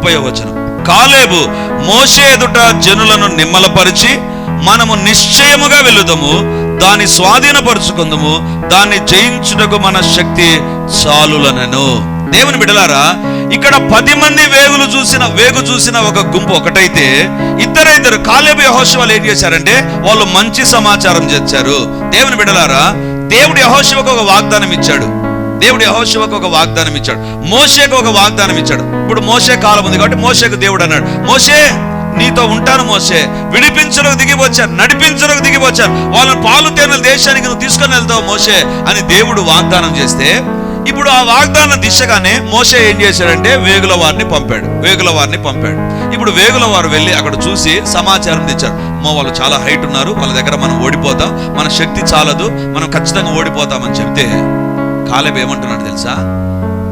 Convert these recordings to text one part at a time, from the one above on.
ముప్పై వచనం కాలేబు మోషే ఎదుట జనులను నిమ్మలపరిచి మనము నిశ్చయముగా వెళ్ళుదము దాన్ని స్వాధీనపరుచుకుందము దాన్ని జయించుటకు మన శక్తి చాలులనను. దేవుని బిడలారా ఇక్కడ పది మంది వేగులు చూసిన వేగు చూసిన ఒక గుంపు ఒకటైతే ఇద్దరైద్దరు కాలేబు యహోశివాలు ఏం చేశారంటే వాళ్ళు మంచి సమాచారం తెచ్చారు. దేవుని బిడలారా దేవుడు యహోశివకు ఒక వాగ్దానం ఇచ్చాడు. దేవుడు యహోశివకు ఒక వాగ్దానం ఇచ్చాడు. మోషేకు ఒక వాగ్దానం ఇచ్చాడు. ఇప్పుడు మోషే కాలం ఉంది కాబట్టి మోసేకు దేవుడు అన్నాడు మోసే నీతో ఉంటాను మోసే విడిపించడానికి దిగి నడిపించడానికి దిగి వాళ్ళని పాలు తేనెల దేశానికి నువ్వు తీసుకొని వెళ్తావు మోసే అని దేవుడు వాగ్దానం చేస్తే ఇప్పుడు ఆ వాగ్దానం దిశగానే మోసే ఏం చేశాడంటే వేగుల వారిని పంపాడు వేగుల వారిని పంపాడు. ఇప్పుడు వేగుల వారు వెళ్ళి అక్కడ చూసి సమాచారం తెచ్చారు. అమ్మో వాళ్ళు చాలా హైట్ ఉన్నారు వాళ్ళ దగ్గర మనం ఓడిపోతాం మన శక్తి చాలదు మనం ఖచ్చితంగా ఓడిపోతామని చెప్తే కాలేబ్ ఏమంటున్నాడు తెలుసా?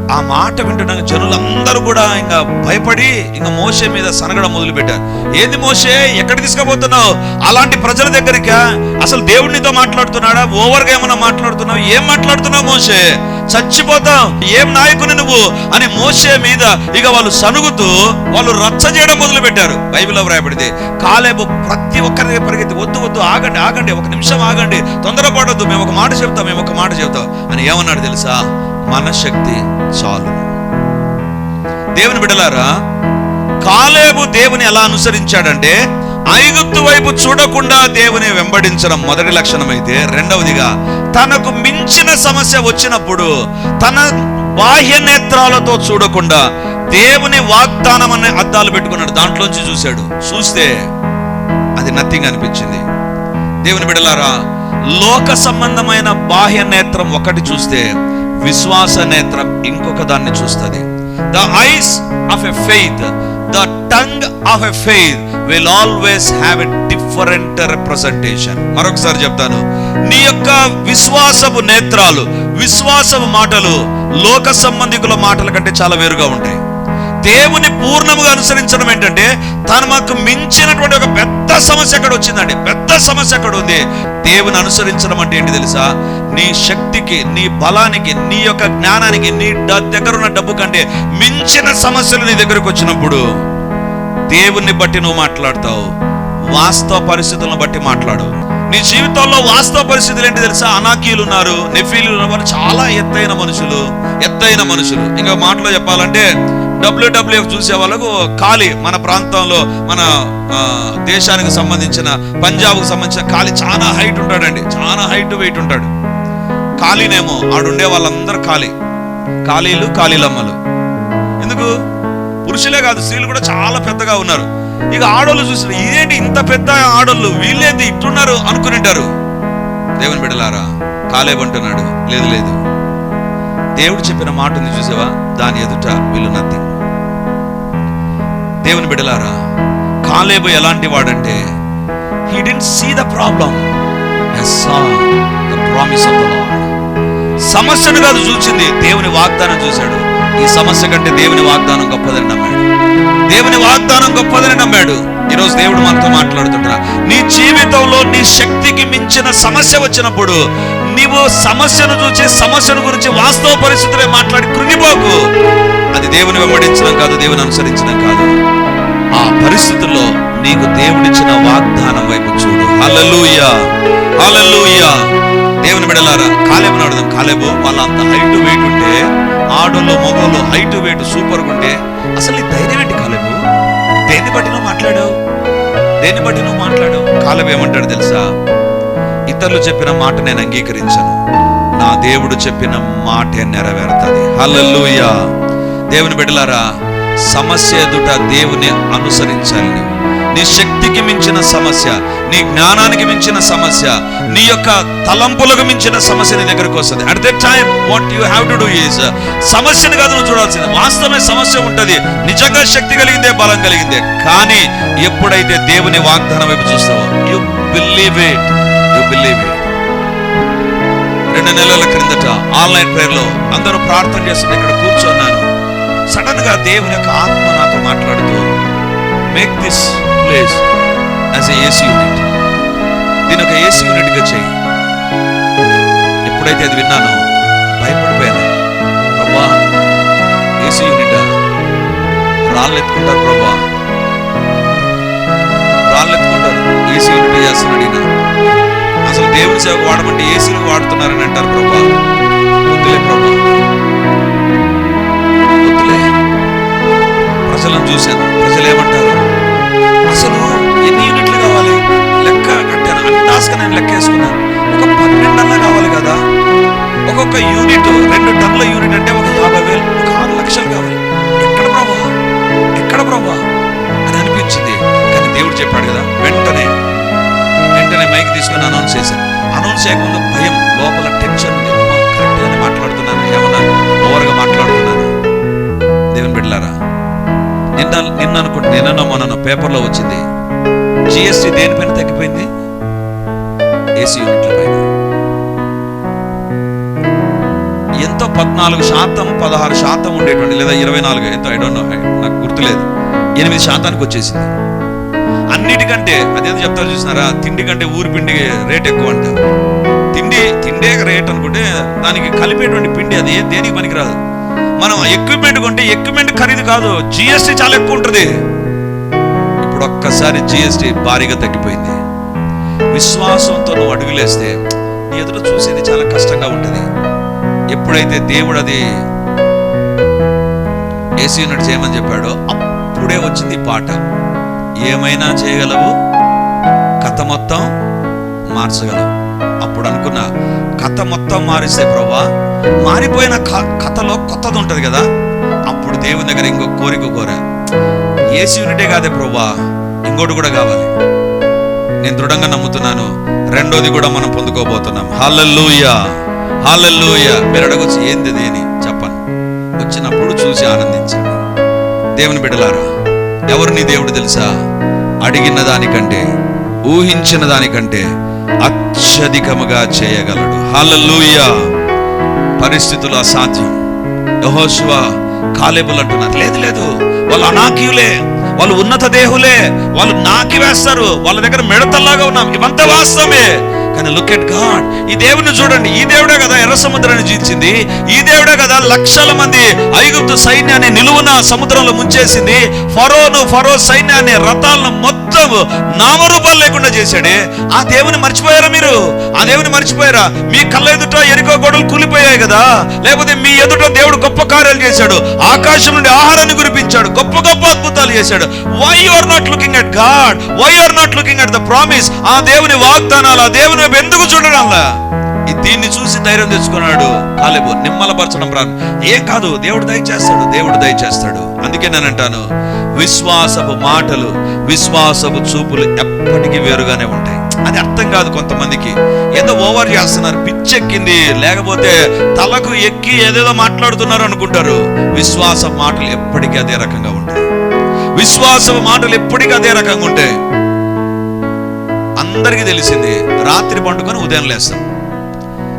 ఆ మాట వింటున్న జనులందరూ కూడా ఇంకా భయపడి ఇంకా మోసే మీద సనగడం మొదలు పెట్టారు ఏంది మోసే? ఎక్కడ తీసుకుపోతున్నావు? అలాంటి ప్రజల దగ్గరికి? అసలు దేవుడినితో మాట్లాడుతున్నాడా? ఓవర్గా ఏమైనా మాట్లాడుతున్నావు? ఏం మాట్లాడుతున్నావు మోసే? చచ్చిపోతాం. ఏం నాయకుని నువ్వు? అని మోసే మీద ఇక వాళ్ళు సనుగుతూ వాళ్ళు రచ్చ చేయడం మొదలు పెట్టారు బైబిల్లో వ్రాయబడితే కాలేబు ప్రతి ఒక్కరి పరిగెత్తి వద్దు వద్దు ఆగండి ఆగండి ఒక నిమిషం ఆగండి తొందరపడొద్దు మేము ఒక మాట చెప్తాం మేము ఒక మాట చెప్తాం అని ఏమన్నాడు తెలుసా? మన శక్తి చాలు. దేవుని బిడలారా కాలేబు దేవుని ఎలా అనుసరించాడంటే ఐగుప్తు వైపు చూడకుండా దేవుని వెంబడించడం మొదటి లక్షణం అయితే రెండవదిగా తనకు మించిన సమస్య వచ్చినప్పుడు తన బాహ్య నేత్రాలతో చూడకుండా దేవుని వాగ్దానం అనే అద్దాలు పెట్టుకున్నాడు. దాంట్లోంచి చూశాడు. చూస్తే అది నథింగ్ అనిపించింది. దేవుని బిడలారా లోక సంబంధమైన బాహ్య నేత్రం ఒకటి చూస్తే విశ్వాస నేత్రం ఇంకొక దాన్ని చూస్తుంది. The eyes of a faith the tongue of a faith will always have a different representation మరొకసారి చెప్తాను. నీ యొక్క విశ్వాసపు నేత్రాలు విశ్వాసపు మాటలు లోక సంబంధికుల మాటల కంటే చాలా వేరుగా ఉంటాయి. దేవుని పూర్ణముగా అనుసరించడం ఏంటంటే తను మాకు మించినటువంటి ఒక పెద్ద సమస్య అక్కడ వచ్చిందండి. పెద్ద సమస్య అక్కడ ఉంది. దేవుని అనుసరించడం అంటే ఏంటి తెలుసా? నీ శక్తికి నీ బలానికి నీ యొక్క జ్ఞానానికి నీ దగ్గర ఉన్న డబ్బు కంటే మించిన సమస్యలు నీ దగ్గరకు వచ్చినప్పుడు దేవుణ్ణి బట్టి నువ్వు మాట్లాడతావు. వాస్తవ పరిస్థితులను బట్టి మాట్లాడు నీ జీవితంలో వాస్తవ పరిస్థితులు ఏంటి తెలుసా? అనాకీలు ఉన్నారు నెఫీలు ఉన్నారు చాలా ఎత్తైన మనుషులు. ఎత్తైన మనుషులు. ఇంకా మాటలో చెప్పాలంటే డబ్ల్యూడబ్ల్యూఎఫ్ చూసే వాళ్ళకు ఖాళీ మన ప్రాంతంలో మన ఆ, దేశానికి సంబంధించిన పంజాబ్కు సంబంధించిన ఖాళీ చాలా హైట్ ఉంటాడండి. చాలా హైట్ వెయిట్ ఉంటాడు. ఖాళీనేమో ఆడుండే వాళ్ళందరూ ఖాళీ. ఖాళీలు ఖాళీలమ్మలు. ఎందుకు? పురుషులే కాదు స్త్రీలు కూడా చాలా పెద్దగా ఉన్నారు. ఇక ఆడోళ్ళు చూసిన ఇదేంటి ఇంత పెద్ద ఆడోళ్ళు? వీళ్ళేంది ఇట్టున్నారు అనుకునింటారు దేవుని బిడ్డలారా కాలేబంటున్నాడు లేదు లేదు. దేవుడు చెప్పిన మాట ఉంది చూసావా? దాని ఎదుట వీళ్ళు నథింగ్ దేవుని బిడలారా కాలేబు ఎలాంటి వాడంటే he didn't see the problem the promise of the సమస్యను కాదు చూసింది దేవుని వాగ్దానం చూశాడు. ఈ సమస్య కంటే దేవుని వాగ్దానం గొప్పదని నమ్మాడు. దేవుని వాగ్దానం గొప్పదని నమ్మాడు. ఈరోజు దేవుడు మనతో మాట్లాడుతుంటా నీ జీవితంలో నీ శక్తికి మించిన సమస్య వచ్చినప్పుడు నీవు సమస్యను చూసి సమస్యను గురించి వాస్తవ పరిస్థితులే మాట్లాడి కృంగిపోకు. అది దేవుని వెంబడించడం కాదు దేవుని అనుసరించడం కాదు. ఆ పరిస్థితుల్లో నీకు దేవుడిచ్చిన వాగ్దానం వైపు చూడు. హల్లెలూయా హల్లెలూయా. దేవుని బిడలారా కాలేబు నాడుదాం కాలేబు వాళ్ళ అంత హైట్ వెయిట్ ఉంటే ఆడోళ్ళు మొగోళ్ళు హైట్ వెయిట్ సూపర్ ఉంటే అసలు నీ ధైర్యం ఏంటి కాలేబు? దేన్ని బట్టి నువ్వు మాట్లాడావు దేన్ని బట్టి నువ్వు మాట్లాడావు కాలేబు ఏమంటాడు తెలుసా? ఇతరులు చెప్పిన మాట నేను అంగీకరించను. నా దేవుడు చెప్పిన మాటే నెరవేరుతుంది. హలలుయా దేవుని బిడ్డలారా సమస్య ఎదుట దేవుని అనుసరించాలి నీవు. నీ శక్తికి మించిన సమస్య నీ జ్ఞానానికి మించిన సమస్య నీ యొక్క తలంపులకు మించిన సమస్య నీ దగ్గరకు వస్తుంది. At the time what you have to do is సమస్యను కాదు నువ్వు చూడాల్సింది. వాస్తవమే సమస్య ఉంటుంది. నిజంగా శక్తి కలిగిందే బలం కలిగిందే. కానీ ఎప్పుడైతే దేవుని వాగ్దానం వైపు చూస్తావో you believe it you believe it రెండు నెలల క్రిందట ఆన్లైన్ ప్రేయర్లో అందరూ ప్రార్థన చేస్తున్న ఇక్కడ కూర్చున్నాను సడన్గా దేవుని యొక్క ఆత్మ నాతో మాట్లాడుతూ make this place as AC unit దీని ఒక ఏసీ యూనిట్గా చేయి. ఎప్పుడైతే అది విన్నానో భయపడిపోయాను. ప్రభా ఏసీ యూనిట్ రాళ్ళు ఎత్తుకుంటారు ప్రభా. రాళ్ళు ఎత్తుకుంటారు ఏసీ యూనిట్ చేస్తున్నాడు ఈయన? అసలు దేవుని సేవకు వాడమంటే ఏసీలు వాడుతున్నారని అంటారు ప్రభా. వద్దులే ప్రభా. చూశాను. ప్రజలు ఏమంటారు? అసలు ఎన్ని యూనిట్లు కావాలి? లెక్క కట్టాను? అందాసుగా నేను లెక్క వేసుకున్నాను ఒక పన్నెండన్నా కావాలి కదా? ఒక్కొక్క యూనిట్ రెండు టన్నుల యూనిట్ అంటే ఒక యాభై వేలు ఒక ఆరు లక్షలు కావాలి. ఎక్కడ ప్రభా? ఎక్కడ ప్రభా? అని అనిపించింది. కానీ దేవుడు చెప్పాడు కదా వెంటనే వెంటనే మైక్ తీసుకొని అనౌన్స్ చేశాను. అనౌన్స్ చేయకుండా భయం లోపల టెన్షన్ ఉంది. నిన్న నిన్న అనుకుంటే నిన్న మొన్న పేపర్లో వచ్చింది. జిఎస్టీ దేనిపైన తగ్గిపోయింది? ఏసీ యూనిట్ల పైన. ఎంతో పద్నాలుగు శాతం పదహారు శాతం ఉండేటువంటి లేదా ఇరవై నాలుగు ఎంతో ఐ డోంట్ నో నాకు గుర్తులేదు. ఎనిమిది శాతానికి వచ్చేసింది. అన్నిటికంటే అదేదో చెప్తారు చూసినారా? తిండి కంటే ఊరి పిండి రేట్ ఎక్కువ అంటారు తిండి తిండే రేట్ అనుకుంటే దానికి కలిపేటువంటి పిండి అది ఏ- దేనికి పనికిరాదు. మనం ఎక్విప్మెంట్ కొంటే ఎక్విప్మెంట్ ఖరీదు కాదు. జిఎస్టీ చాలా ఎక్కువ ఉంటుంది. ఇప్పుడు ఒక్కసారి జిఎస్టీ భారీగా తగ్గిపోయింది. విశ్వాసంతో నువ్వు అడుగులేస్తే నీ ఎదురు చూసేది చాలా కష్టంగా ఉంటుంది. ఎప్పుడైతే దేవుడు అది ఏసీ యూనిట్ చేయమని చెప్పాడో అప్పుడే వచ్చింది పాట. ఏమైనా చేయగలవు? కథ మొత్తం మార్చగలవు. అప్పుడు అనుకున్నా కథ మొత్తం మారిస్తే ప్రభా మారిపోయిన క- కథలో కొత్తది ఉంటుంది కదా? అప్పుడు దేవుని దగ్గర ఇంకో కోరిక కోరా. ఏసీ యూనిటే కాదే ప్రభా ఇంకోటి కూడా కావాలి. నేను దృఢంగా నమ్ముతున్నాను రెండోది కూడా మనం పొందుకోబోతున్నాం. Hallelujah hallelujah. మీరు అడగొచ్చు ఏంది అది అని చెప్పను. వచ్చినప్పుడు చూసి ఆనందించండి. దేవుని బిడలారా ఎవరు నీ దేవుడు తెలుసా? అడిగిన దానికంటే ఊహించిన దానికంటే అత్యధికముగా చేయగలడు. హలలుయ పరిస్థితులు అసాధ్యం. యహోశివ కాలేబులు అంటున్నారు. లేదు లేదు. వాళ్ళు అనాకీయులే. వాళ్ళు ఉన్నత దేహులే. వాళ్ళు నాకి వేస్తారు. వాళ్ళ దగ్గర మెడతల్లాగా ఉన్నాం. ఇవంతా వాస్తవమే. కానీ లుక్ ఎట్ గాడ్ ఈ దేవుని చూడండి. ఈ దేవుడే కదా ఎర్ర సముద్రాన్ని జీవించింది ఈ దేవుడే కదా లక్షల మంది ఐగుప్తు సైన్యాన్ని నిలువున సముద్రంలో ముంచేసింది. ఫరోను ఫరో సైన్యాన్ని రథాలను మొత్తం నామరూపాలు లేకుండా చేశాడే. ఆ దేవుని మర్చిపోయారా మీరు? ఆ దేవుని మర్చిపోయారా? మీ కళ్ళ ఎదుట ఎరుకో గొడవలు కూలిపోయాయి కదా. లేకపోతే మీ ఎదుట దేవుడు గొప్ప కార్యాలు చేశాడు. ఆకాశం నుండి ఆహారాన్ని కురిపించాడు. గొప్ప గొప్ప అద్భుతాలు చేశాడు. Why you are not looking at God why you are not looking at the promise ఆ దేవుని వాగ్దానాలు ఆ దేవుని వైపు ఎందుకు చూడడంలా ఈ దీన్ని చూసి ధైర్యం తెచ్చుకున్నాడు కాలేబు నిమ్మలపరచడం రాను. ఏం కాదు దేవుడు దయచేస్తాడు దేవుడు దయచేస్తాడు అందుకే నేను అంటాను విశ్వాసపు మాటలు విశ్వాసపు చూపులు ఎప్పటికీ వేరుగానే ఉంటాయి. అది అర్థం కాదు కొంతమందికి. ఏదో ఓవర్ చేస్తున్నారు పిచ్చెక్కింది లేకపోతే తలకు ఎక్కి ఏదేదో మాట్లాడుతున్నారు అనుకుంటారు. విశ్వాస మాటలు ఎప్పటికీ అదే రకంగా ఉంటాయి. విశ్వాసపు మాటలు ఎప్పటికీ అదే రకంగా ఉంటాయి. అందరికీ తెలిసింది రాత్రి పండుకొని ఉదయం లేస్తాం.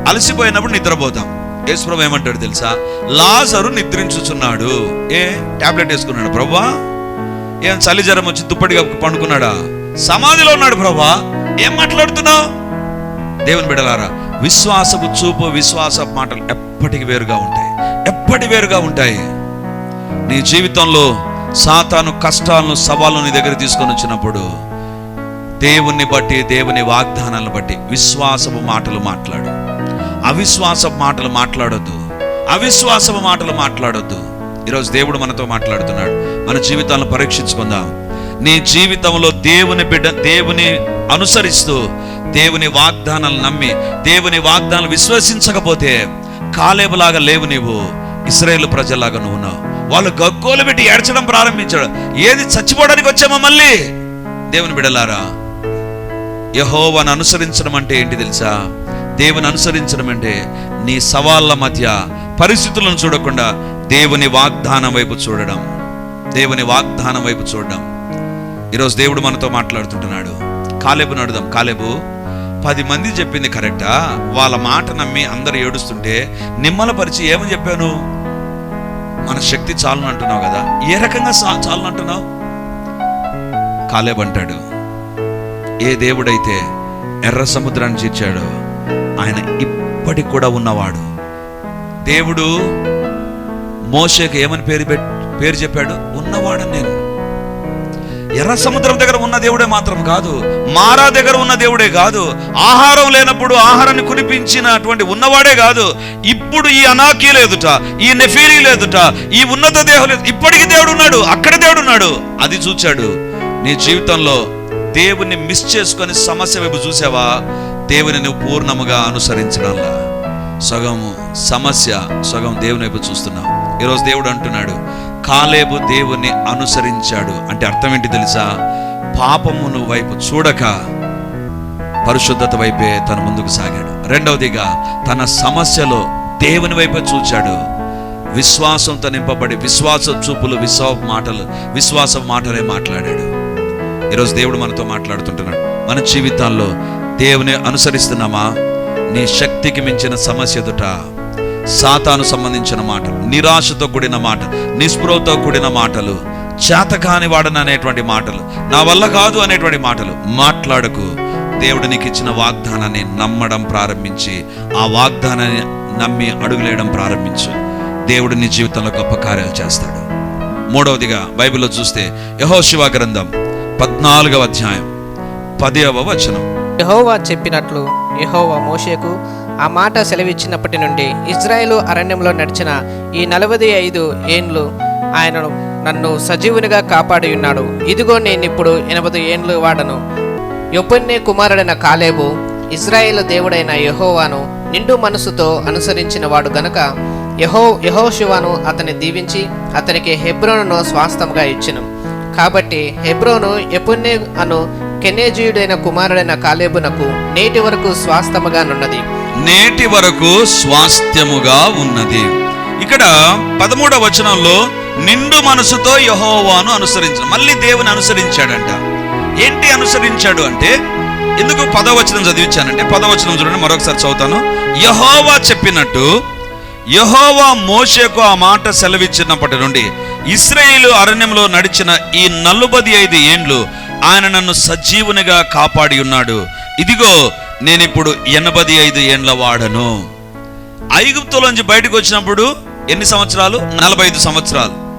అలసిపోయినప్పుడు నిద్రపోతాం. యేసుప్రభు ఏమంటాడు తెలుసా? లాజరు నిద్రించుచున్నాడు. ఏ? టాబ్లెట్ వేసుకున్నాడు ప్రభా ఏం చలి జ్వరం వచ్చి దుప్పటిగా పండుకున్నాడా? సమాధిలో ఉన్నాడు ప్రభా ఏం మాట్లాడుతున్నావు? దేవుని బిడలారా విశ్వాసపు చూపు విశ్వాస మాటలు ఎప్పటికి వేరుగా ఉంటాయి. ఎప్పటి వేరుగా ఉంటాయి? నీ జీవితంలో సాతాను కష్టాలను సవాళ్ళను నీ దగ్గర తీసుకొని వచ్చినప్పుడు దేవుణ్ణి బట్టి దేవుని వాగ్దానాలను బట్టి విశ్వాసపు మాటలు మాట్లాడు. అవిశ్వాసపు మాటలు మాట్లాడొద్దు. అవిశ్వాసపు మాటలు మాట్లాడొద్దు. ఈరోజు దేవుడు మనతో మాట్లాడుతున్నాడు. మన జీవితాలను పరీక్షించుకుందాం. నీ జీవితంలో దేవుని బిడ్డ దేవుని అనుసరిస్తూ దేవుని వాగ్దానాలు నమ్మి దేవుని వాగ్దానాలు విశ్వసించకపోతే కాలేబులాగా లేవు నీవు. ఇస్రాయేల్ ప్రజల్లాగా నువ్వు ఉన్నావు. వాళ్ళు గగ్గోలు పెట్టి ఏడ్చడం ప్రారంభించాడు. ఏది చచ్చిపోవడానికి వచ్చామా మళ్ళీ? దేవుని బిడలారా యహోవాను అనుసరించడం అంటే ఏంటి తెలుసా? దేవుని అనుసరించడం అంటే నీ సవాళ్ళ మధ్య పరిస్థితులను చూడకుండా దేవుని వాగ్దానం వైపు చూడడం. దేవుని వాగ్దానం వైపు చూడడం. ఈరోజు దేవుడు మనతో మాట్లాడుతుంటున్నాడు. కాలేబుని నడుదాం. కాలేబు పది మంది చెప్పింది కరెక్టా? వాళ్ళ మాట నమ్మి అందరు ఏడుస్తుంటే నిమ్మల పరిచి ఏమని చెప్పాను? మన శక్తి చాలునంటున్నావు కదా. ఏ రకంగా చాలునంటున్నావు? కాలేబు అంటాడు. ఏ దేవుడైతే ఎర్ర సముద్రాన్ని చేర్చాడో ఆయన ఇప్పటికి కూడా ఉన్నవాడు. దేవుడు మోషేకి ఏమని పేరు పేరు చెప్పాడు? ఉన్నవాడని నేను. ఎర్ర సముద్రం దగ్గర ఉన్న దేవుడే మాత్రం కాదు మారా దగ్గర ఉన్న దేవుడే కాదు ఆహారం లేనప్పుడు ఆహారాన్ని కురిపించినటువంటి ఉన్నవాడే కాదు. ఇప్పుడు ఈ అనాకీ లేదుట ఈ నెఫీరీ లేదుట ఈ ఉన్నత దేహం లేదు ఇప్పటికీ దేవుడు ఉన్నాడు అక్కడ దేవుడు ఉన్నాడు. అది చూచాడు. నీ జీవితంలో దేవుని మిస్ చేసుకొని సమస్య వైపు చూసావా? దేవుని నువ్వు పూర్ణముగా అనుసరించడంలా సగము సమస్య సగం దేవుని వైపు చూస్తున్నావు ఈరోజు దేవుడు అంటున్నాడు కాలేబు దేవుని అనుసరించాడు. అంటే అర్థం ఏంటి తెలుసా? పాపమును వైపు చూడక పరిశుద్ధత వైపే తన ముందుకు సాగాడు. రెండవదిగా తన సమస్యలో దేవుని వైపే చూచాడు. విశ్వాసంతో నింపబడి విశ్వాస చూపులు విశ్వాస మాటలు విశ్వాస మాటలే మాట్లాడాడు. ఈరోజు దేవుడు మనతో మాట్లాడుతుంటున్నాడు. మన జీవితాల్లో దేవుని అనుసరిస్తున్నామా? నీ శక్తికి మించిన సమస్య ఎదుట సాతాను సంబంధించిన మాటలు నిరాశతో కూడిన మాట నిస్పృహతో కూడిన మాటలు చేతకాని వాడని అనేటువంటి మాటలు నా వల్ల కాదు అనేటువంటి మాటలు మాట్లాడకు. దేవుడు నీకు ఇచ్చిన వాగ్దానాన్ని నమ్మడం ప్రారంభించి ఆ వాగ్దానాన్ని నమ్మి అడుగులేయడం ప్రారంభించు. దేవుడు నీ జీవితంలో గొప్ప కార్యాలు చేస్తాడు. మూడవదిగా బైబిల్లో చూస్తే యహోశివ గ్రంథం పద్నాలుగవ అధ్యాయం. పదవ వచనం. యహోవా చెప్పినట్లు యహోవా మోషేకు ఆ మాట సెలవిచ్చినప్పటి నుండి ఇజ్రాయేలు అరణ్యంలో నడిచిన ఈ నలభై ఐదు ఏండ్లు ఆయనను నన్ను సజీవునిగా కాపాడి ఉన్నాడు. ఇదిగో నేనిప్పుడు ఎనభై ఏండ్లు వాడను. యొప్పన్నే కుమారుడైన కాలేబు ఇజ్రాయేల్ దేవుడైన యహోవాను నిండు మనసుతో అనుసరించిన వాడు గనుక యహో యహోశివాను అతని దీవించి అతనికి హెబ్రోను స్వాస్థంగా ఇచ్చిను. కాబట్టి హెబ్రోను ఎపున్నే అను కెనేజీయుడైన కుమారుడైన కాలేబునకు నేటి వరకు స్వాస్థముగానున్నది నేటి వరకు స్వాస్థ్యముగా ఉన్నది. ఇక్కడ పదమూడవ వచనంలో నిండు మనసుతో యహోవాను అనుసరించ మళ్ళీ దేవుని అనుసరించాడంట. ఏంటి అనుసరించాడు అంటే ఎందుకు పదవచనం చదివించానంటే పదవచనం చూడండి మరొకసారి చదువుతాను. యహోవా చెప్పినట్టు యహోవా మోషకు ఆ మాట సెలవిచ్చినప్పటి నుండి ఇస్రాయేలు అరణ్యంలో నడిచిన ఈ నలుబది ఐదు ఏండ్లు ఆయన నన్ను సజీవునిగా కాపాడి ఉన్నాడు. ఇదిగో నేనిప్పుడు ఎనభై ఐదు ఏండ్ల వాడను. ఐగుప్తులోంచి బయటకు వచ్చినప్పుడు ఎన్ని సంవత్సరాలు? నలభై ఐదు సంవత్సరాలు.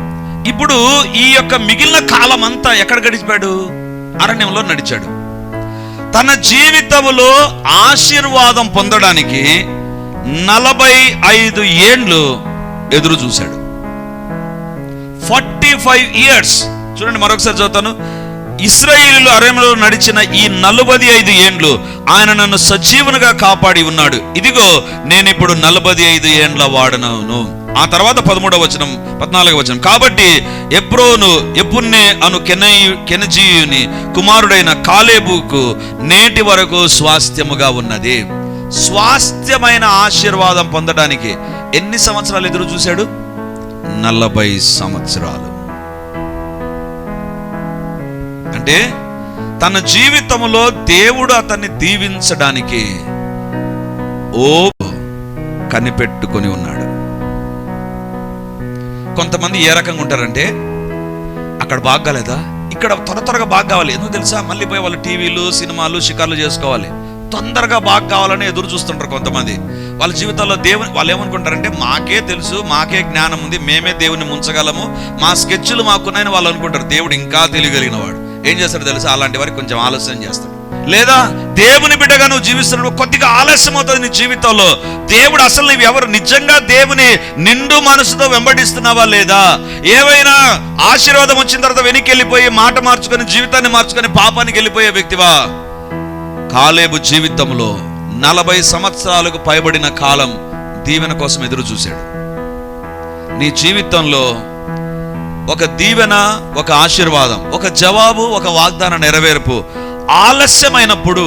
ఇప్పుడు ఈ యొక్క మిగిలిన కాలం అంతా ఎక్కడ గడిచిపాడు అరణ్యంలో నడిచాడు. తన జీవితములో ఆశీర్వాదం పొందడానికి నలభై ఐదు ఏండ్లు ఎదురు చూశాడు. Forty five years. చూడండి మరొకసారి చదువుతాను. ఇస్రాయేలు అరణ్యంలో నడిచిన ఈ నలభై ఐదు ఏండ్లు ఆయన నన్ను సజీవునిగా కాపాడి ఉన్నాడు. ఇదిగో నేను ఇప్పుడు నలభై ఐదు ఏండ్ల వాడనను ఆ తర్వాత పదమూడవ వచనం పద్నాలుగవ వచనం. కాబట్టి ఎప్రోను ఎప్పున్నే అను కెనయు కెనజీయుని కుమారుడైన కాలేబుకు నేటి వరకు స్వాస్థ్యముగా ఉన్నది. స్వాస్థ్యమైన ఆశీర్వాదం పొందడానికి ఎన్ని సంవత్సరాలు ఎదురు చూశాడు? నలభై సంవత్సరాలు. అంటే తన జీవితంలో దేవుడు అతన్ని దీవించడానికి ఓ కనిపెట్టుకొని ఉన్నాడు. కొంతమంది ఏ రకంగా ఉంటారంటే అక్కడ బాగా కాలేదా? ఇక్కడ త్వర త్వరగా బాగా కావాలి. ఎందుకు తెలుసా? మళ్ళీ పోయి వాళ్ళు టీవీలు సినిమాలు షికార్లు చేసుకోవాలి. తొందరగా బాగా కావాలని ఎదురు చూస్తుంటారు కొంతమంది. వాళ్ళ జీవితాల్లో దేవుని వాళ్ళు ఏమనుకుంటారంటే మాకే తెలుసు మాకే జ్ఞానం ఉంది మేమే దేవుని ముంచగలము మా స్కెచ్లు మాకున్నాయని వాళ్ళు అనుకుంటారు. దేవుడు ఇంకా తెలియగలిగిన వాడు ఏం చేస్తాడు తెలుసా? అలాంటి వారికి కొంచెం ఆలస్యం చేస్తాడు. లేదా దేవుని బిడ్డగా నువ్వు జీవిస్తున్నాడు కొద్దిగా ఆలస్యం అవుతుంది నీ జీవితంలో. దేవుడు అసలు నువ్వు ఎవరు? నిజంగా దేవుని నిండు మనసుతో వెంబడిస్తున్నావా లేదా? ఏవైనా ఆశీర్వాదం వచ్చిన తర్వాత వెనక్కి వెళ్ళిపోయి మాట మార్చుకొని జీవితాన్ని మార్చుకొని పాపానికి వెళ్ళిపోయే వ్యక్తివా? కాలేబు జీవితంలో నలభై సంవత్సరాలకు పైబడిన కాలం దీవెన కోసం ఎదురు చూశాడు. నీ జీవితంలో ఒక దీవెన ఒక ఆశీర్వాదం ఒక జవాబు ఒక వాగ్దాన నెరవేర్పు ఆలస్యమైనప్పుడు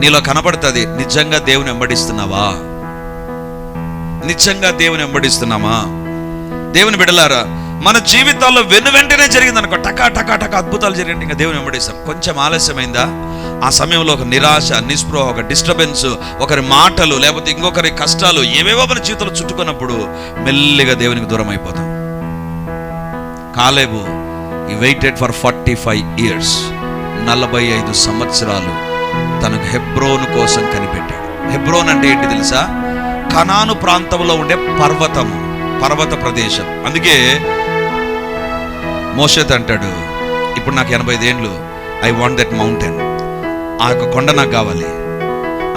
నీలో కనబడుతుంది నిజంగా దేవుని వెంబడిస్తున్నావా? నిజంగా దేవుని వెంబడిస్తున్నామా? దేవుని బిడలారా మన జీవితాల్లో వెను వెంటనే జరిగింది అనుకో టకా టకా టకా అద్భుతాలు జరిగింది ఇంకా దేవుని వెంబడేశాం. కొంచెం ఆలస్యమైందా? ఆ సమయంలో ఒక నిరాశ నిస్పృహ ఒక డిస్టర్బెన్స్ ఒకరి మాటలు లేకపోతే ఇంకొకరి కష్టాలు ఏవేవో మన జీవితంలో చుట్టుకున్నప్పుడు మెల్లిగా దేవునికి దూరం అయిపోతాం. కాలేబు ఈ waited for forty five years నలభై ఐదు సంవత్సరాలు తనకు హెబ్రోను కోసం కనిపెట్టాడు. హెబ్రోన్ అంటే ఏంటి తెలుసా? కనాను ప్రాంతంలో ఉండే పర్వతము పర్వత ప్రదేశం. అందుకే మోషేత్ అంటాడు ఇప్పుడు నాకు ఎనభై ఏండ్లు ఐ వాంట్ దట్ మౌంటైన్ ఆ యొక్క కొండ నాకు కావాలి.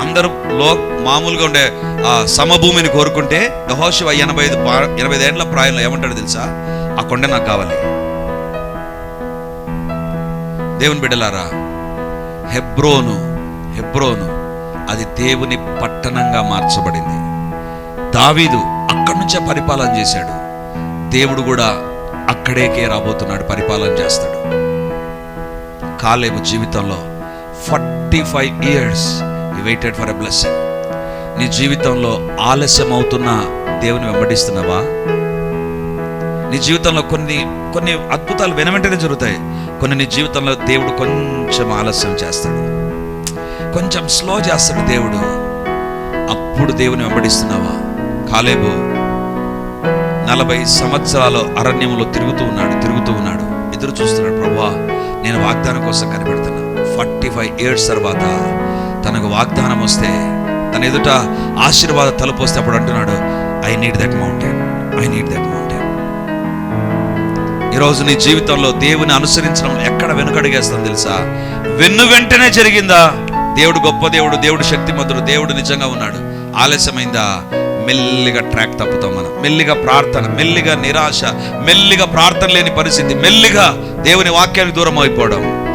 అందరూ లో మామూలుగా ఉండే ఆ సమభూమిని కోరుకుంటే యహోశివ ఎనభై ఐదు ఎనభై ఐదేండ్ల ఏండ్ల ప్రాయంలో ఏమంటాడు తెలుసా? ఆ కొండ నాకు కావాలి. దేవుని బిడ్డలారా హెబ్రోను హెబ్రోను అది దేవుని పట్టణంగా మార్చబడింది. దావీదు అక్కడి నుంచే పరిపాలన చేశాడు. దేవుడు కూడా అక్కడేకే రాబోతున్నాడు పరిపాలన చేస్తాడు. కాలేబు జీవితంలో forty five years waited for a blessing నీ జీవితంలో ఆలస్యం అవుతున్న దేవుని వెంబడిస్తున్నావా? నీ జీవితంలో కొన్ని కొన్ని అద్భుతాలు వెనవెంటనే జరుగుతాయి. కొన్ని నీ జీవితంలో దేవుడు కొంచెం ఆలస్యం చేస్తాడు. కొంచెం స్లో చేస్తాడు దేవుడు. అప్పుడు దేవుని వెంబడిస్తున్నావా? కాలేబు నలభై సంవత్సరాలు అరణ్యంలో తిరుగుతూ ఉన్నాడు తిరుగుతూ ఉన్నాడు. ఎదురు చూస్తున్నాడు ప్రభా నేను వాగ్దానం కోసం కనిపెడుతున్నా. ఫార్టీ ఫైవ్ ఇయర్స్ తర్వాత తనకు వాగ్దానం వస్తే తన ఎదుట ఆశీర్వాద తలుపు వస్తే అప్పుడు అంటున్నాడు I need that mountain I need that mountain ఈరోజు నీ జీవితంలో దేవుని అనుసరించడం ఎక్కడ వెనుకడిగేస్తాం తెలుసా? వెన్ను వెంటనే జరిగిందా? దేవుడు గొప్ప దేవుడు దేవుడు శక్తిమంతుడు దేవుడు నిజంగా ఉన్నాడు. ఆలస్యమైందా? మెల్లిగా ట్రాక్ తప్పుతాం మనం. మెల్లిగా ప్రార్థన మెల్లిగా నిరాశ మెల్లిగా ప్రార్థన లేని పరిస్థితి మెల్లిగా దేవుని వాక్యానికి దూరం అయిపోవడం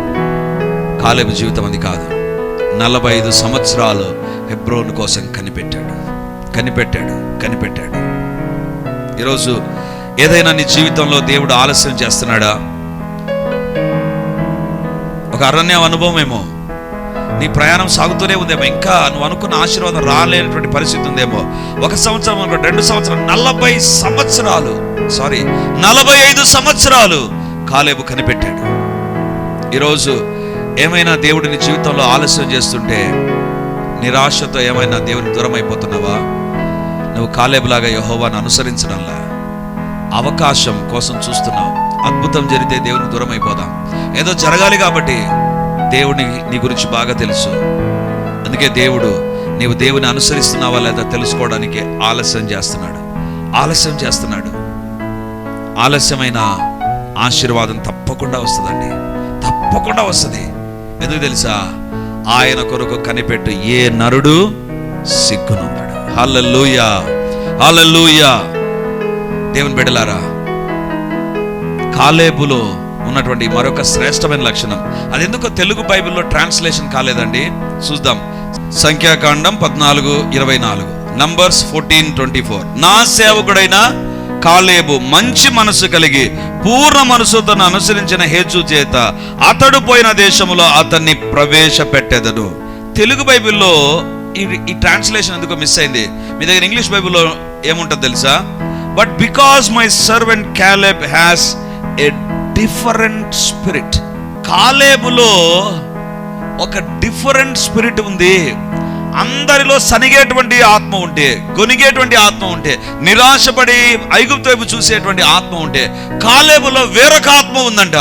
కాలేబు జీవితం అది కాదు. నలభై ఐదు సంవత్సరాలు హెబ్రోన్ కోసం కనిపెట్టాడు. కనిపెట్టాడు కనిపెట్టాడు. ఈరోజు ఏదైనా నీ జీవితంలో దేవుడు ఆలస్యం చేస్తున్నాడా? ఒక అరణ్య అనుభవం ఏమో నీ ప్రయాణం సాగుతూనే ఉందేమో. ఇంకా నువ్వు అనుకున్న ఆశీర్వాదం రాలేనటువంటి పరిస్థితి ఉందేమో. ఒక సంవత్సరం అనుకో, రెండు సంవత్సరాలు నలభై సంవత్సరాలు. సారీ నలభై ఐదు సంవత్సరాలు కాలేబు కనిపెట్టాడు. ఈరోజు ఏమైనా దేవుడి నీ జీవితంలో ఆలస్యం చేస్తుంటే నిరాశతో ఏమైనా దేవుని దూరం అయిపోతున్నావా నువ్వు కాలేబులాగా యహోవాను అనుసరించడంలా అవకాశం కోసం చూస్తున్నావు. అద్భుతం జరిగితే దేవుని దూరం అయిపోదాం ఏదో జరగాలి కాబట్టి దేవుని నీ గురించి బాగా తెలుసు. అందుకే దేవుడు నీవు దేవుని అనుసరిస్తున్నావా లేదా తెలుసుకోవడానికి ఆలస్యం చేస్తున్నాడు. ఆలస్యం చేస్తున్నాడు. ఆలస్యమైన ఆశీర్వాదం తప్పకుండా వస్తుందండి. తప్పకుండా వస్తుంది. ఎందుకు తెలుసా? ఆయన కొరకు కనిపెట్టు ఏ నరుడు సిగ్గునున్నాడు హల్లూయా హల్లూయా దేవుని బిడ్డలారా కాలేబులో ఉన్నటువంటి మరొక శ్రేష్టమైన లక్షణం. అది ఎందుకో తెలుగు బైబిల్లో ట్రాన్స్లేషన్ కాలేదండి. చూద్దాం. సంఖ్యాకాండం పద్నాలుగు ఇరవై నాలుగు. Numbers fourteen twenty four. నా సేవకుడైన కాలేబు మంచి మనసు కలిగి పూర్ణ మనసుతో అనుసరించిన హేచు చేత అతడు పోయిన దేశంలో అతన్ని ప్రవేశపెట్టెదడు తెలుగు బైబిల్లో ఈ ఈ ట్రాన్స్లేషన్ ఎందుకు మిస్ అయింది. మీ దగ్గర ఇంగ్లీష్ బైబిల్లో ఏముంటుంది తెలుసా? But because my servant Caleb has a different spirit కాలేబులో ఒక డిఫరెంట్ స్పిరిట్ ఉంది. అందరిలో సనిగేటువంటి ఆత్మ ఉంటే గొనిగేటువంటి ఆత్మ ఉంటే నిరాశపడి ఐగుప్తు వైపు చూసేటువంటి ఆత్మ ఉంటే కాలేబులో వేరొక ఆత్మ ఉందంట.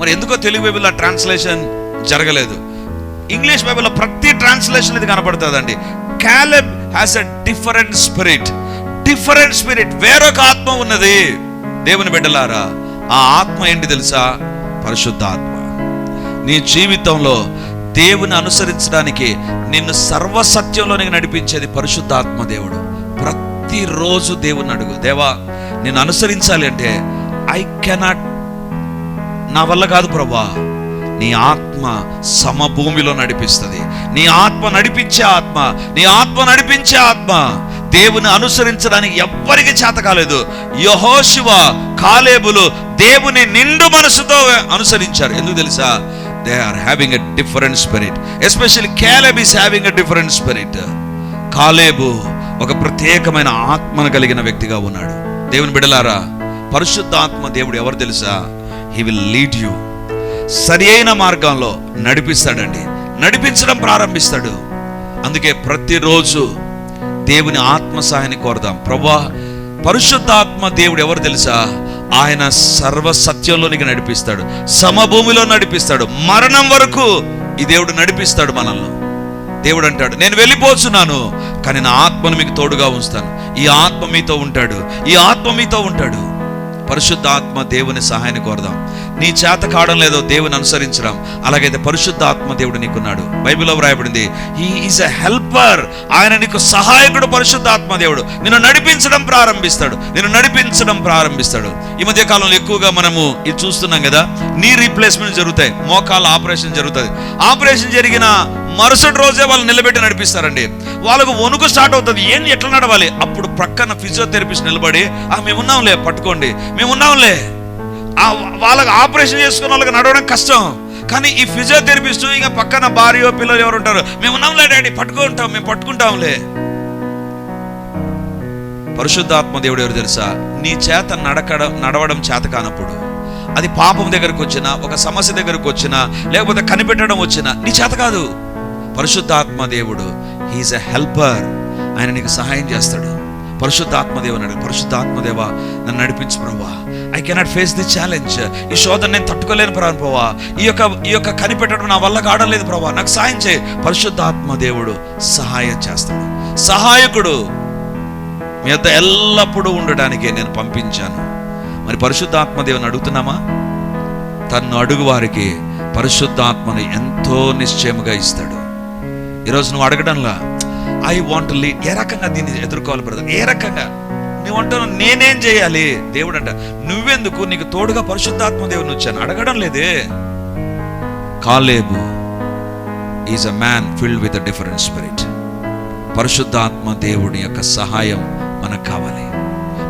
మరి ఎందుకో తెలుగు బైబిల్లో ట్రాన్స్లేషన్ జరగలేదు. ఇంగ్లీష్ బైబిల్లో ప్రతి ట్రాన్స్లేషన్ ఇది కనపడుతుందండి. Caleb has a different spirit different spirit వేరొక ఆత్మ ఉన్నది. దేవుని బిడ్డలారా ఆ ఆత్మ ఏంటి తెలుసా? పరిశుద్ధాత్మ. నీ జీవితంలో దేవుని అనుసరించడానికి నిన్ను సర్వసత్యంలోనికి నడిపించేది పరిశుద్ధాత్మ దేవుడు. ప్రతిరోజు దేవుని అడుగు దేవా నేను అనుసరించాలి అంటే ఐ కెనాట్ నా వల్ల కాదు ప్రభా. నీ ఆత్మ సమభూమిలో నడిపిస్తుంది. నీ ఆత్మ నడిపించే ఆత్మ నీ ఆత్మ నడిపించే ఆత్మ. దేవుని అనుసరించడానికి ఎవ్వరికి చేత కాలేదు. యహోశివ కాలేబులు దేవుని నిండు మనసుతో అనుసరించారు. ఎందుకు తెలుసా? They are having a different spirit especially Caleb is having a different spirit కాలేబు ఒక ప్రత్యేకమైన ఆత్మను కలిగిన వ్యక్తిగా ఉన్నాడు. దేవుని బిడలారా పరిశుద్ధాత్మ దేవుడు ఎవరు తెలుసా? హీ విల్ లీడ్ యూ సరి అయిన మార్గంలో నడిపిస్తాడండి. నడిపించడం ప్రారంభిస్తాడు. అందుకే ప్రతిరోజు దేవుని ఆత్మ సహాయాన్ని కోరదాం. ప్రభా పరిశుద్ధాత్మ దేవుడు ఎవరు తెలుసా? ఆయన సర్వ సత్యంలోనికి నడిపిస్తాడు. సమభూమిలో నడిపిస్తాడు. మరణం వరకు ఈ దేవుడు నడిపిస్తాడు మనల్ని. దేవుడు అంటాడు నేను వెళ్ళిపోతున్నాను కానీ నా ఆత్మను మీకు తోడుగా ఉంచుతాను. ఈ ఆత్మ మీతో ఉంటాడు ఈ ఆత్మ మీతో ఉంటాడు. పరిశుద్ధాత్మ దేవుని సహాయాన్ని కోరదాం. నీ చేత కావడం లేదో దేవుని అనుసరించడం. అలాగైతే పరిశుద్ధాత్మ దేవుడు నీకున్నాడు. బైబిల్లో వ్రాయబడింది హీ ఈజ్ ఎ హెల్పర్ ఆయన నీకు సహాయకుడు పరిశుద్ధాత్మ దేవుడు. నిన్ను నడిపించడం ప్రారంభిస్తాడు. నిన్ను నడిపించడం ప్రారంభిస్తాడు. ఈ మధ్య కాలంలో ఎక్కువగా మనము ఇది చూస్తున్నాం కదా నీ రీప్లేస్మెంట్ జరుగుతాయి మోకాల ఆపరేషన్ జరుగుతుంది. ఆపరేషన్ జరిగిన మరుసటి రోజే వాళ్ళు నిలబెట్టి నడిపిస్తారండి. వాళ్ళకు వణుకు స్టార్ట్ అవుతుంది. ఏంటి ఎట్లా నడవాలి? అప్పుడు ప్రక్కన ఫిజియోథెరపిస్ట్ నిలబడి ఆ మేమున్నాంలే పట్టుకోండి. మేమున్నాంలే. వాళ్ళకి ఆపరేషన్ చేసుకున్న వాళ్ళకి నడవడం కష్టం. కానీ ఈ ఫిజియోథెరపిస్ట్ ఇంకా పక్కన భార్య పిల్లలు ఎవరు ఉంటారు మేము ఉన్నాంలే డాడీ పట్టుకుంటాం మేము పట్టుకుంటాంలే. పరిశుద్ధాత్మ దేవుడు ఎవరు తెలుసా? నీ చేత నడకడం నడవడం చేత కానప్పుడు. అది పాపం దగ్గరకు వచ్చినా ఒక సమస్య దగ్గరకు వచ్చినా లేకపోతే కనిపెట్టడం వచ్చినా నీ చేత కాదు. పరిశుద్ధాత్మ దేవుడు హీఈస్ ఎ హెల్పర్ ఆయన నీకు సహాయం చేస్తాడు. పరిశుద్ధాత్మ దేవుడు అడుగు పరిశుద్ధాత్మ నన్ను నడిపించు ప్రభా. I cannot face the challenge ఈ శోధన నేను తట్టుకోలేను ప్రభావం ప్రభా. ఈ యొక్క ఈ యొక్క కనిపెట్టడం నా వల్ల కాడలేదు ప్రభా. నాకు సహాయం చేయి. పరిశుద్ధాత్మ దేవుడు సహాయం చేస్తాడు. సహాయకుడు మీ యొద్ద ఎల్లప్పుడూ ఉండడానికే నేను పంపించాను. మరి పరిశుద్ధాత్మ దేవుని అడుగుతున్నామా? తన్ను అడుగు వారికి పరిశుద్ధాత్మను ఎంతో నిశ్చయముగా ఇస్తాడు. ఈరోజు నువ్వు అడగడంలా ఐ వాంట్ లీడ్ ఏ రకంగా దీన్ని ఎదుర్కోవాలి బ్రదర్? ఏ రకంగా? నువ్వు నేనేం చేయాలి? దేవుడు అంట నువ్వెందుకు? నీకు తోడుగా పరిశుద్ధాత్మ దేవుని వచ్చాను. అడగడం లేదే. కాలేబు is a man filled with a different spirit. పరిశుద్ధాత్మ దేవుడి యొక్క సహాయం మనకు కావాలి.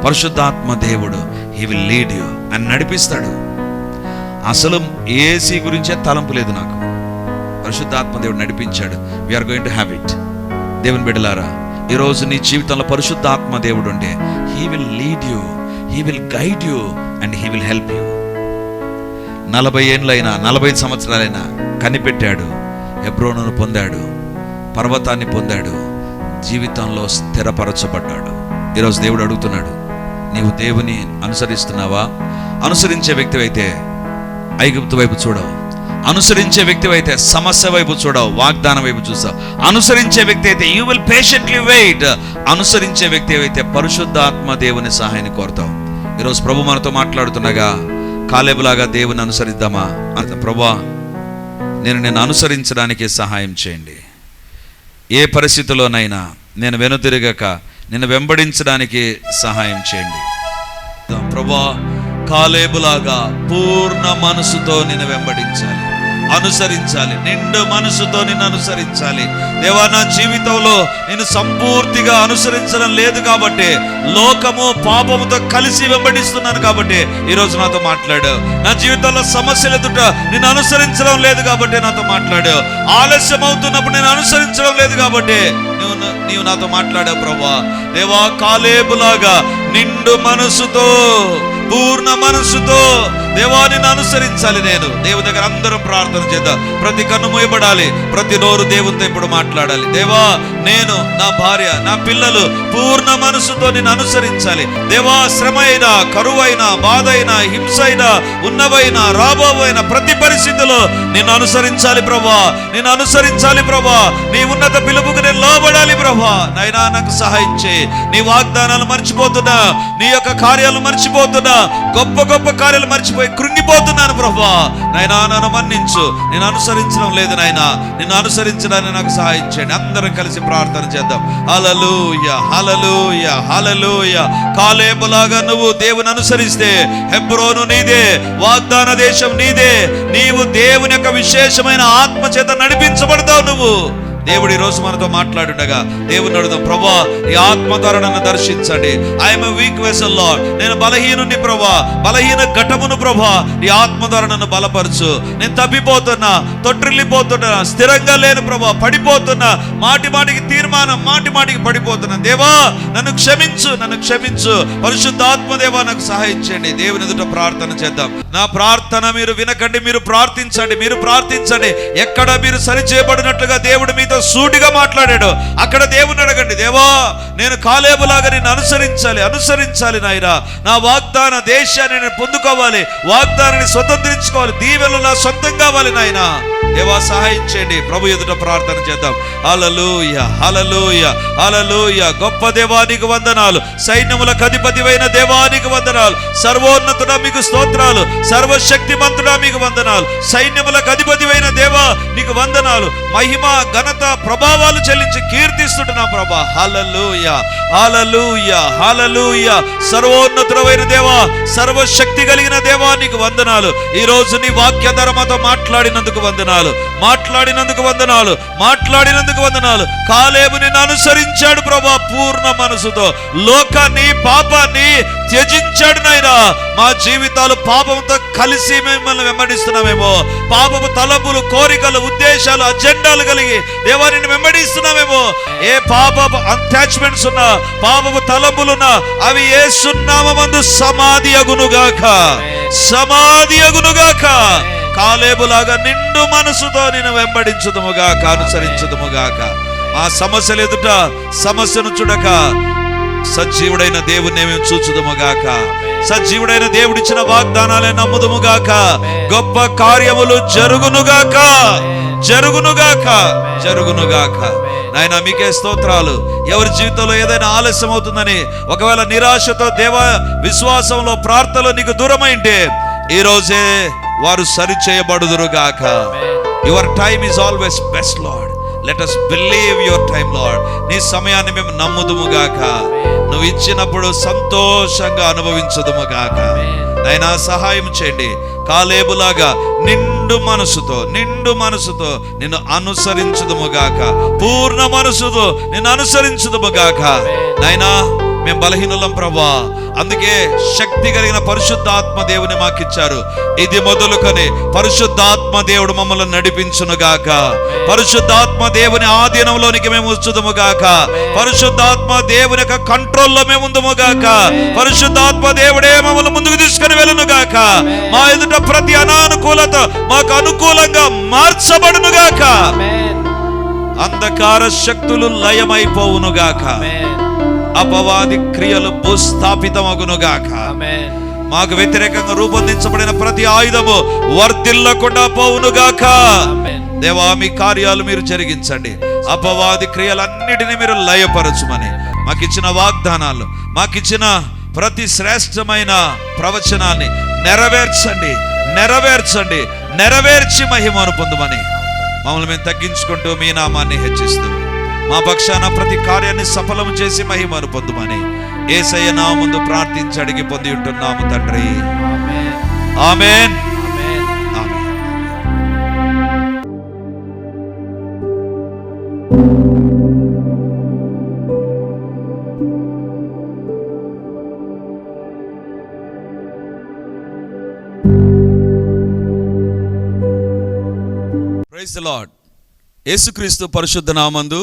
పరిశుద్ధాత్మ దేవుడు హీ విల్ లీడ్ యూ అని నడిపిస్తాడు. అసలు ఏసీ గురించే తలంపు లేదు నాకు. పరిశుద్ధాత్మ దేవుడు నడిపించాడు. We're going to have it దేవుని బిడ్డలారా ఈరోజు నీ జీవితంలో పరిశుద్ధాత్మ దేవుడు ఉండే he will lead you he will guide you and he will help you నలభై ఏండ్లైనా నలభై సంవత్సరాలైనా కనిపెట్టాడు ఎబ్రోనును పొందాడు పర్వతాన్ని పొందాడు జీవితంలో స్థిరపరచబడ్డాడు. ఈరోజు దేవుడు అడుగుతున్నాడు నీవు దేవుని అనుసరిస్తున్నావా? అనుసరించే వ్యక్తి అయితే ఐగుప్తు వైపు చూడవు. అనుసరించే వ్యక్తి అయితే సమస్య వైపు చూడవు వాగ్దానం వైపు చూసావు అనుసరించే వ్యక్తి అయితే యూ విల్ పేషెంట్లీ వెయిట్ అనుసరించే వ్యక్తి అయితే పరిశుద్ధాత్మ దేవుని సహాయాన్ని కోరుతావు. ఈరోజు ప్రభు మనతో మాట్లాడుతుండగా కాలేబులాగా దేవుని అనుసరిద్దామా? అంత ప్రభా నేను నేను అనుసరించడానికి సహాయం చేయండి. ఏ పరిస్థితిలోనైనా నేను వెనుతిరగక నిన్ను వెంబడించడానికి సహాయం చేయండి. ప్రభా కాలేబులాగా పూర్ణ మనసుతో నిన్ను వెంబడించాలి. అనుసరించాలి. నిండు మనసుతో నిన్ను అనుసరించాలి. దేవా నా జీవితంలో నేను సంపూర్తిగా అనుసరించడం లేదు కాబట్టి లోకము పాపముతో కలిసి వెంబడిస్తున్నాను కాబట్టి ఈరోజు నాతో మాట్లాడు. నా జీవితంలో సమస్యలు ఎదుట నేను అనుసరించడం లేదు కాబట్టి నాతో మాట్లాడు. ఆలస్యం అవుతున్నప్పుడు నేను అనుసరించడం లేదు కాబట్టి నువ్వు నీవు నాతో మాట్లాడావు ప్రభా దేవా కాలేబులాగా నిండు మనసుతో పూర్ణ మనసుతో దేవాన్ని అనుసరించాలి నేను. దేవుని దగ్గర అందరం ప్రార్థన చేద్దాం. ప్రతి కన్ను మూయబడాలి ప్రతి నోరు దేవునితో ఇప్పుడు మాట్లాడాలి. దేవా నేను నా భార్య నా పిల్లలు పూర్ణ మనసుతో నేను అనుసరించాలి. దేవా శ్రమ అయినా కరువైనా బాధ అయినా హింస అయినా ఉన్నవైనా రాబోవైన ప్రతి పరిస్థితిలో నేను అనుసరించాలి ప్రభా. నేను అనుసరించాలి ప్రభా. నీ ఉన్నత పిలుపుకు నేను లోబడాలి ప్రభా. నైనా నాకు సహాయం చేయి. నీ వాగ్దానాలు మర్చిపోతున్నా. నీ యొక్క కార్యాలు మర్చిపోతున్నా. గొప్ప గొప్ప కార్యాలు మర్చిపోయి కృంగిపోతున్నాను ప్రభా. నైనా నన్ను మన్నించు. నేను అనుసరించడం లేదు నాయనా. నిన్ను అనుసరించడానికి నాకు సహాయం చేయండి. అందరం కలిసి ప్రార్థన చేద్దాం. హలలుయ హలలుయ హలలుయ కాలేపులాగా నువ్వు దేవుని అనుసరిస్తే హెబ్రోను నీదే వాగ్దాన దేశం నీదే. నీవు దేవుని యొక్క విశేషమైన ఆత్మ చేత నడిపించబడతావు నువ్వు. దేవుడు ఈరోజు మనతో మాట్లాడుండగా దేవుని అడుగుదాం ప్రభా ఈ ఆత్మ ద్వారా నన్ను దర్శించండి. ఐఎమ్ వీక్ వెసల్ లార్డ్ నేను బలహీనుని ప్రభా. బలహీన ఘటమును ప్రభా. ఈ ఆత్మ ద్వారా నన్ను బలపరచు. నేను తప్పిపోతున్నా తొట్టిల్లిపోతున్నా స్థిరంగా లేను ప్రభా. పడిపోతున్నా మాటి మాటికి తీర్మానం మాటి మాటికి పడిపోతున్నా. దేవా నన్ను క్షమించు నన్ను క్షమించు. పరిశుద్ధ ఆత్మదేవా నాకు సహాయం చేయండి. దేవుని ఎదుట ప్రార్థన చేద్దాం. నా ప్రార్థన మీరు వినకండి మీరు ప్రార్థించండి మీరు ప్రార్థించండి. ఎక్కడ మీరు సరిచేయబడినట్లుగా దేవుడు మీతో సూటిగా మాట్లాడాడు. అక్కడ దేవుని అడగండి దేవా నేను కాలేబులాగా నేను అనుసరించాలి అనుసరించాలి నాయనా. నా వాగ్దాన దేశాన్ని నేను పొందుకోవాలి వాగ్దానాన్ని స్వతంత్రించుకోవాలి దీవెలు నా సొంతం కావాలి నాయనా. దేవా సహాయం చేయండి ప్రభు ఎదుట ప్రార్థన చేద్దాం. హల్లెలూయ హలలోయ హల్లెలూయ. గొప్ప దేవానికి వందనాలు. సైన్యములకు అధిపతివైన దేవానికి వందనాలు. సర్వోన్నతుడ మీకు స్తోత్రాలు. సర్వశక్తిమంతుడా మీకు వందనాలు. సైన్యములకు అధిపతివైన దేవా నీకు వందనాలు. మహిమ ఘనత ప్రభావాలు చెల్లించి కీర్తిస్తుంటున్నా ప్రభా. హలలోయ హల్లెలూయ హలలోయ సర్వోన్నతుడమైన దేవా సర్వశక్తి కలిగిన దేవా నీకు వందనాలు. ఈ నీ వాక్య ధర మాతో మాట్లాడినందుకు వందనాలు. మాట్లాడినందుకు వందనాలు. మాట్లాడినందుకు వందనాలు. కాలేబు నిన్ను అనుసరించాడు ప్రభా పూర్ణ మనసుతో. లోకాన్ని పాపాన్ని త్యజించాడు నాయనా. మా జీవితాలు పాపంతో కలిసి మిమ్మల్ని వెంబడిస్తున్నామేమో. పాపపు తలపులు కోరికలు ఉద్దేశాలు అజెండాలు కలిగి దేవాన్ని వెంబడిస్తున్నామేమో. ఏ పాపపు అటాచ్మెంట్స్ ఉన్నా పాపపు తలపులున్నా అవి ఏ సున్నామందు సమాధి అగునుగాక. సమాధి అగునుగాక. కాలేబులాగా నిండు మనసుతో నేను వెంబడించదుముగాక అనుసరించదుముగాక. మా సమస్యలు ఎదుట సమస్యను చూడక సజీవుడైన దేవుణ్ణి మేము చూచుదుముగాక. సజీవుడైన దేవుడిచ్చిన వాగ్దానాలే నమ్ముదుముగాక. గొప్ప కార్యములు జరుగునుగాక. జరుగునుగాక. జరుగునుగాక. నాయన మీకే స్తోత్రాలు. ఎవరి జీవితంలో ఏదైనా ఆలస్యం అవుతుందని ఒకవేళ నిరాశతో దేవ విశ్వాసంలో ప్రార్థనలో నీకు దూరమైంటే ఈ రోజే వారు సరిచేయబడుదురుగాక. Your time is always best lord let us believe your time lord నీ సమయాన్ని మేము నమ్ముదుముగాక. నువ్వు ఇచ్చినప్పుడు సంతోషంగా అనుభవించదుముగాక. నైనా సహాయం చేయండి. కాలేబులాగా నిండు మనసుతో నిండు మనసుతో నిన్ను అనుసరించుదుముగాక. పూర్ణ మనసుతో నిన్ను అనుసరించుదుముగాక. నైనా మేము బలహీనులం ప్రభా అందుకే శక్తి కలిగిన పరిశుద్ధాత్మ దేవుని మాకిచ్చారు. ఇది మొదలుకొని పరిశుద్ధాత్మ దేవుడు మమ్మల్ని నడిపించునుగాక పరిశుద్ధాత్మ దేవుని ఆధీనంలోనికి మేము వచ్చుదుముగాక పరిశుద్ధాత్మ దేవుని యొక్క కంట్రోల్లో మేము ఉందుముగాక పరిశుద్ధాత్మ దేవుడే మమ్మల్ని ముందుకు తీసుకుని వెళ్ళునుగాక మా ఎదుట ప్రతి అనానుకూలత మాకు అనుకూలంగా మార్చబడునుగాక అంధకార శక్తులు లయమైపోవునుగాక ఆమేన్ అపవాది క్రియలు భూస్థాపితమగునుగాక. మాకు వ్యతిరేకంగా రూపొందించబడిన ప్రతి ఆయుధము వర్ధిల్లకుండా పోవునుగాక. దేవా మీ కార్యాలు మీరు జరిగించండి. అపవాది క్రియలన్నిటిని మీరు లయపరచుమని. మాకిచ్చిన వాగ్దానాలు మాకిచ్చిన ప్రతి శ్రేష్టమైన ప్రవచనాన్ని నెరవేర్చండి నెరవేర్చండి నెరవేర్చి మహిమను పొందుమని. మమ్మల్ని మేము తగ్గించుకుంటూ మీ నామాన్ని హెచ్చిస్తూ మా పక్షాన ప్రతి కార్యాన్ని సఫలం చేసి మహిమను పొందుమని ఏసయ్య నా ముందు ప్రార్థించి అడిగి పొంది ఉంటున్నాము తండ్రి. ఆమెన్. ఆమెన్ ప్రైజ్ లార్డ్ యేసుక్రీస్తు పరిశుద్ధ నామందు